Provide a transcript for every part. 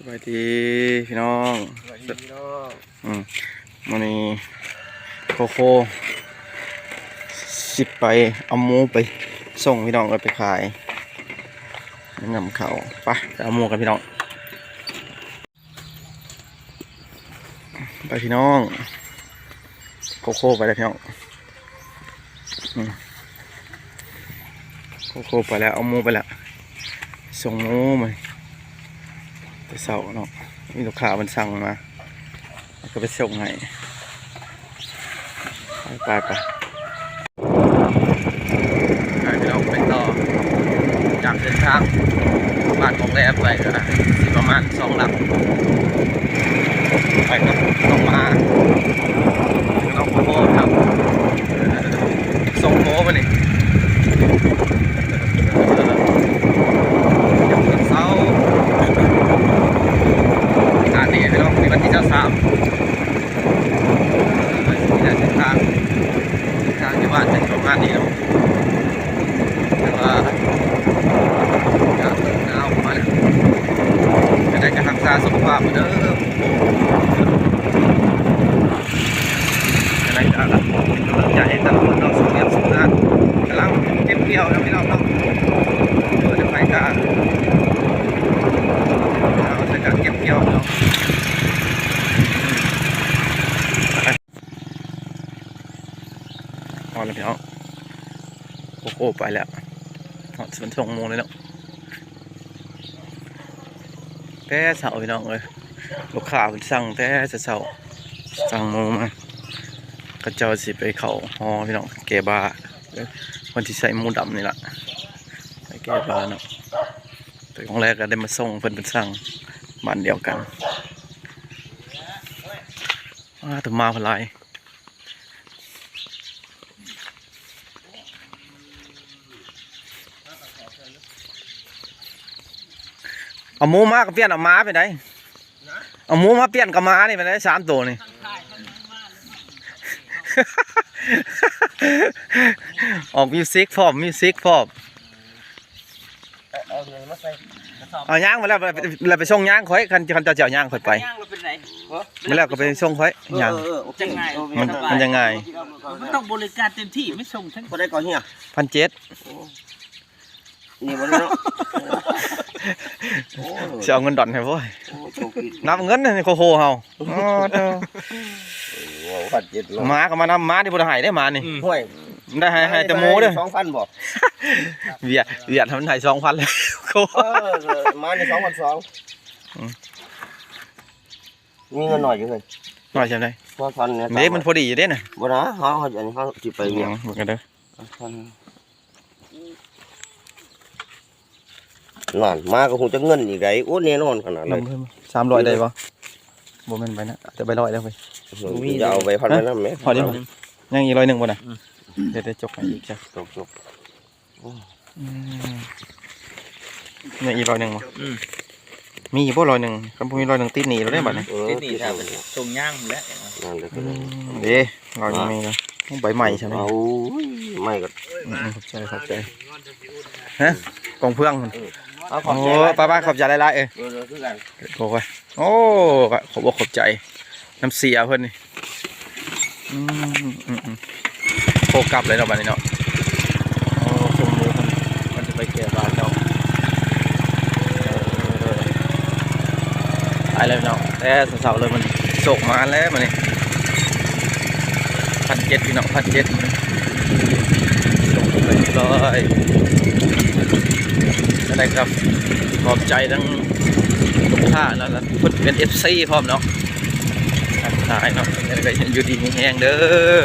สวัสดีพี่น้องสวัสดีพี่น้องอืมวันนี้โคโค่สิบไปเอาหมูไปส่งพี่น้องเอาไปขายนำเขาไปไปเอาหมูกันพี่น้องไปพี่น้องโคโค่ไปแล้วพี่น้องอืมโคโค่ไปแล้วเอาหมูไปแล้วส่งหมูมา ไปเสาเนาะมีลูกค้ามันสั่งมาก็ไปส่งให้ไปไปไปไปพี่น้องไปต่อจากเส้นทางบ้านของแรมไปก็สิประมาณสองหลักไปก็ต้องมาน้องโคครับส่งโคมานี่เดี๋ยววันเสาร์อากาศดีพี่น้องในวันที่เจ้าสาม ไปสู่ทางทางทางที่บ้านจะทำงานดีเนาะแต่ว่าก็หนาวมาแล้วจะได้จะรักษาสุขภาพเหมือนเดิมจะได้จะรับกำลังใจให้แต่ละคนเราสุขเรียบสุขงานกำลังเก็บเกี่ยวนะพี่น้องเนาะเพื่อจะไปกันเราจะการเก็บเกี่ยวเนาะ พี่น้องโอ้โหไปแล้วหอดสวนทงโมงเลยเนาะแต่เสาพี่น้องเลยลูกค้าเพิ่นสั่งแต่จะเสาสั่งหมูมาก็เจ้าสิไปเขาฮอพี่น้องแกบาคนที่ใส่มูดำนี่แหละไปแกบาเนาะแต่ของแรกก็ได้มาส่งเพิ่นเป็นสั่งบ้านเดียวกันอ้าถึงมาพนหลาย เอาหมูมากับเปลี่ยนเอาม้าไปไหนเอาหมูมาเปลี่ยนกับม้านี่ไปไหนสามตัวนี่ ออกมิวสิกพร้อมมิวสิกพร้อมเอาเงินมาใส่กระสอบเอาย่างมาแล้วแล้วไปส่งย่างค่อยคันคันเจ้าเจ้าย่างค่อยไปย่างเราเป็นไรมาแล้วก็ไปส่งค่อยย่าง เออเออโอเคจังไงมันมันยังไง มันต้องบริการเต็มที่ไม่ส่งทั้งพอได้ก่อนเฮียพันเจ็ด นี่วันนี้เนาะโอ้จะเอาเงินดอนให้พ่อยโหโชคดีนับเงินนี่โคโคเฮาอ๋อเด้อโอ้พันเจ็ดร้อยม้าก็มานำม้าที่บ่ได้ให้ได้มานี่ห่วยได้ให้ให้แต่หมูเด้อสองพันบอกเวียดเวียดทำให้สองพันเลยโคเออมาในสองพันสองอืมมีเงินหน่อยอยู่เลยหน่อยใช่ไหมสองพันเนี่ยเด็กมันพอดีอยู่เด้น่ะบ่นะเขาเขาอันนี้เขาจิไปเวียงเหมือนกันเด้อ นนั่นมาก็คงจะเงินอีกไรโอ้แน่นอนขนาดลนั้นงเพิ่มสามร้อยได้ปะบ่แม่นไปนะแต่ไปร้อยแล้วไปจะเอาไปพันไปนั่นไหมพอดีมั้ยยังอีกร้อยหนึ่งบ่น่ะเดี๋ยวได้จกให้อีกจ้ะจบจบอืมยังอีกร้อยหนึ่งบ่มีอีกบ่ร้อยหนึ่งคำพูดมีร้อยหนึ่งติดหนีเราได้บัดนี้เออที่นี่ครับส่งย่างแล้วนั่นเลยก็อืได้มเด้ร้อยหนึ่งมีแล้วใบใหม่ใช่ไหมเอาไม่ก็อืมขอบใจขอบใจฮะกองเพื่องมัน เอาขโอ้อบใจป้าป้าขอบใจหลายๆเอ้ยเออเออคือกันโอ้ยโอ้ขอบอกขอบใจ น้ำเสียเพิ่นนี่อืมอืมอืมโคกลับเลยเนาะบัดนี้เนาะโอ้ชมหมูเพิ่นมันจะไปแก่บ้านเนาะเออตายเลยเนาะแต่เสาๆเลยมันโศกมาแล้วมันนี่พันเจ็ดพี่น้องพันเจ็ดส่งไปเรีย บร้อะไรครับ ขอบใจทั้งทุกท่านแล้วก็เพิ่นเป็นเอฟซีพร้อมเนาะทักทายเนาะแล้วก็อยู่ดีมีแห้งเด้อ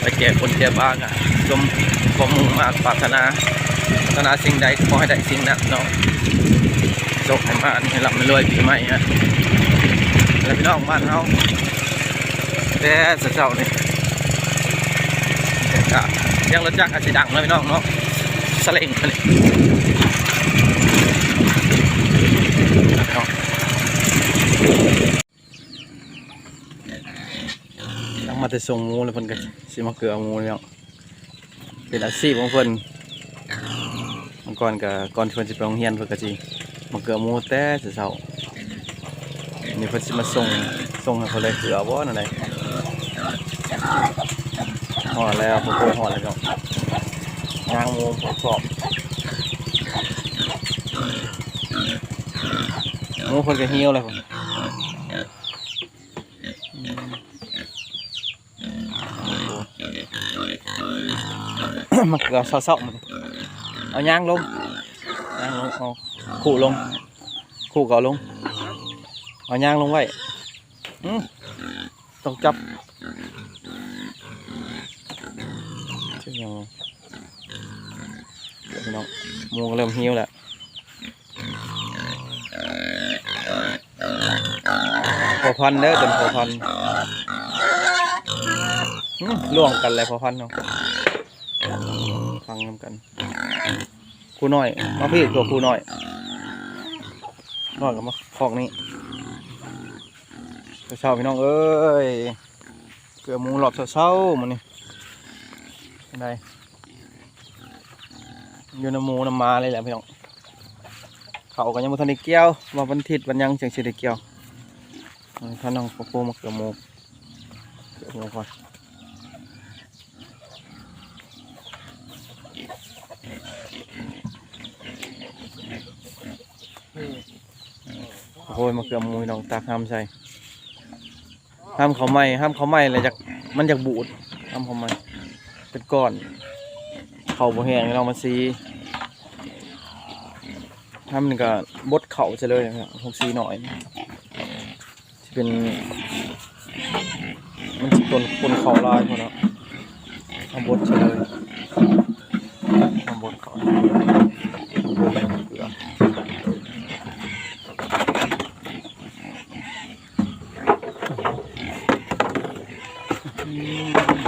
ไปแก่คนแก่บ้านอะชมความมุ่งมาปรารถนาปรารถนาสิ่งใดขอให้ได้สิ่งนั้นเนาะโชคให้มาให้หลับไม่รวยปีใหม่ฮะแล้วพี่น้องบ้านเฮาแต่เจ้านี่ยังรถจักรอาจจะดังเนาะพี่น้องเนาะสเล็งมา เลยต้องมาแต่ส่งหมูเลยเพิ่นก็สิมาเกลือหมูแล้วเป็นอาชีพของเพิ่นเมื่อก่อนก็ก่อนเพิ่นสิไปโรงเรียนเพิ่นก็สิมาเกลือหมูแต่เช้าๆนี่เพิ่นสิมาส่งส่งให้เขาเลยเกลือบ่นั่นไดห่อแล้วพวกโคห่อแล้วก็ย่างหมูกรอบ หมูเพิ่นก็เหี่ยวแล้วพุ่นมาเกลือเซาๆมันเอาย่างลงย่างลงเอาขู่ลงขู่ก็เอาลงเอายางลงไว้อืมต้องจับเชื่อยังเดี๋ยวพี่น้องหมูก็เริ่มหิวแล้ว พอพันเด้อเป็นพอพันล่วงกันเลยพอพันเนาะฟังนำกันครูน้อยมาพี่ตัวครูน้อยน้อยกับมาคอกนี้เช้าพี่น้องเอ้ยเกลือหมูหลอบเช้าๆมันนี่ไรอยู่น้ำมูน้ำมาเลยแหละพี่น้องเขากันยังบ่ทันได้เกี่ยวว่าวันทิตย์วันยังจังสิได้เกี่ยว เอาน้องโปโปมาเกลือหมูเกลือหมูก่อนโอ้ยมาเกือหมูพี่น้องตากห้ามใส่ห้ามเขาไหม้ห้ามเขาไหม้เลยจากมันจากบูดห้ามเขาไหม้เป็นก้อน เขาบ่แห้งเรามาซีห้ามนี่ก็บดเข่าจะเลยนะครับหกซีหน่อย เป็น มันจะปนปนเขาลายพอแล้วทำบดเฉยทำบดเข่าเกลือ อืม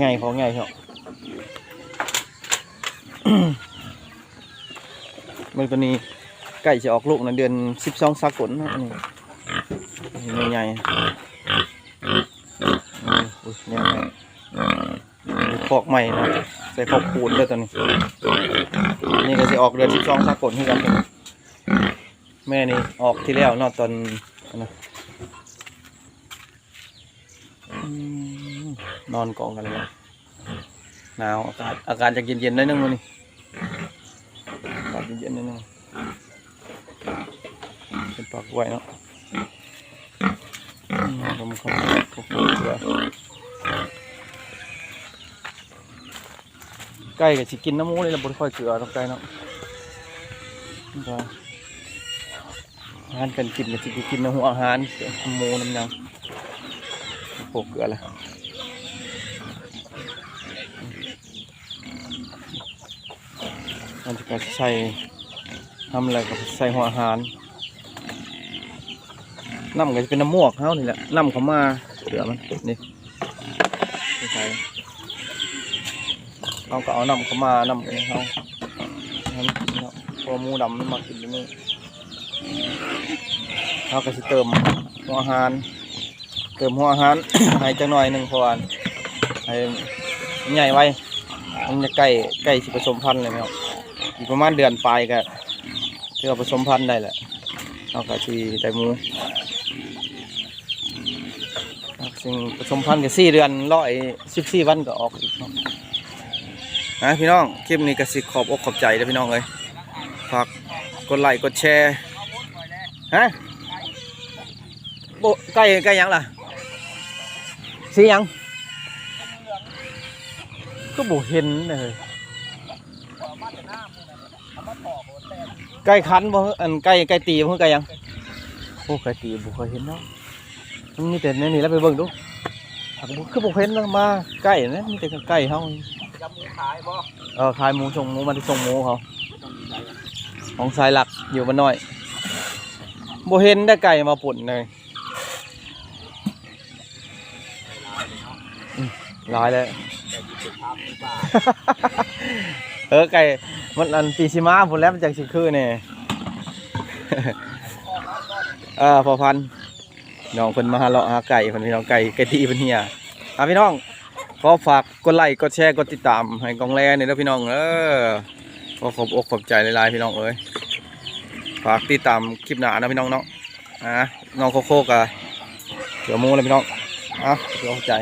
มันคอกง่ายคอกง่ายครับมันตัวนี้ใกล้จะออกลูกในเดือนสิบสองสากลนะอันนี้นี่ใหญ่ๆอืมอุ้ยเนี่ยคอกใหม่นะใส่คอกปูนด้วยตัวนี้ นี่ก็จะออกเดือนสิบสองสากลที่กันตัวนี้แม่นี่ออกที่แล้วนอกตอนอันนะอืม นอนกองกันเลยนะหนาวอากาศอากาศจะเย็นๆนิดนึงวันนี้อากาศเย็นๆนิดนึงเป็นปากไว้เนาะมผมขอขอบคุณเกลือไก่กับสิกินน้ำมูเลยเราบ่ได้ค่อยเกลือต้องไก่เนาะก็อาหารกันกินก็สิกินในหัวอาหารหมูน้ำยังโปกเกลือละันจะก็ใส่ทำอะไรก็ใส่หัวอาหารน้ำก็จะเป็นน้ำมวกเขานี่แหละน้ำเขามาเกลือมันนี่ใส่เขาก็เอาน้ำเขามาน้ำเขาน้ำกินเนาพอมูดำมันมากินนี่เราก็สิเติมหัวอาหาร เติมหัวอาหารให้จังหน่อยหนึ่งพราะว่าให้ใหญ่ไว้มันจะใกล้ใกล้สิผสมพันธุ์เลยไหมครับ อีกประมาณเดือนปลายก็เพื่อผสมพันธุ์ได้แหละเราก็สิได้หมูสิ่งผสมพันธุ์ก็สี่เดือนร้อยสิบสี่วันก็ออกอีกนะพี่น้องคลิปนี้ก็สิขอบอกขอบใจนะพี่น้องเลยฝากกดไลค์กดแชร์ฮะโบไก่ไก่หยังล่ะสียังก็บ่เห็นเลย ไก่คันบ่อันไก่ไก่ตีบ่ไก่หยังโอ้ไก่ตีบ่เคยเห็นเนาะมันมีแต่ในนี่แล้วไปเบิ่งดูหากบ่คือบ่เห็นมาไก่นะมีแต่ไก่เฮาจะหมูขายบ่เออขายหมูส่งหมูมาที่ส่งหมูเขาของสายหลักอยู่บ้านน้อยบ่เห็นได้ไก่มาปุ่นเลยอืมหลายเลย เออไก่ มันอันปีชิมาพุ่นแล้วมันจังสิคือเนี่เออพอพันน้องเพิ่นมาหาเลาะหาไก่เพิ่นพี่น้องไก่ไก่ที่เพิ่นเฮียอะพี่น้องขอฝากกดไลค์กดแชร์กดติดตามให้กองแลนี่เด้อพี่น้องเออขอขอบอกขอบใจหลายๆพี่น้องเอ้ยฝากติดตามคลิปหน้านะพี่น้องเนาะอะน้องโคโค่กะเดี๋ยวโมเลยพี่น้องอะเดี๋ยวขอบใจ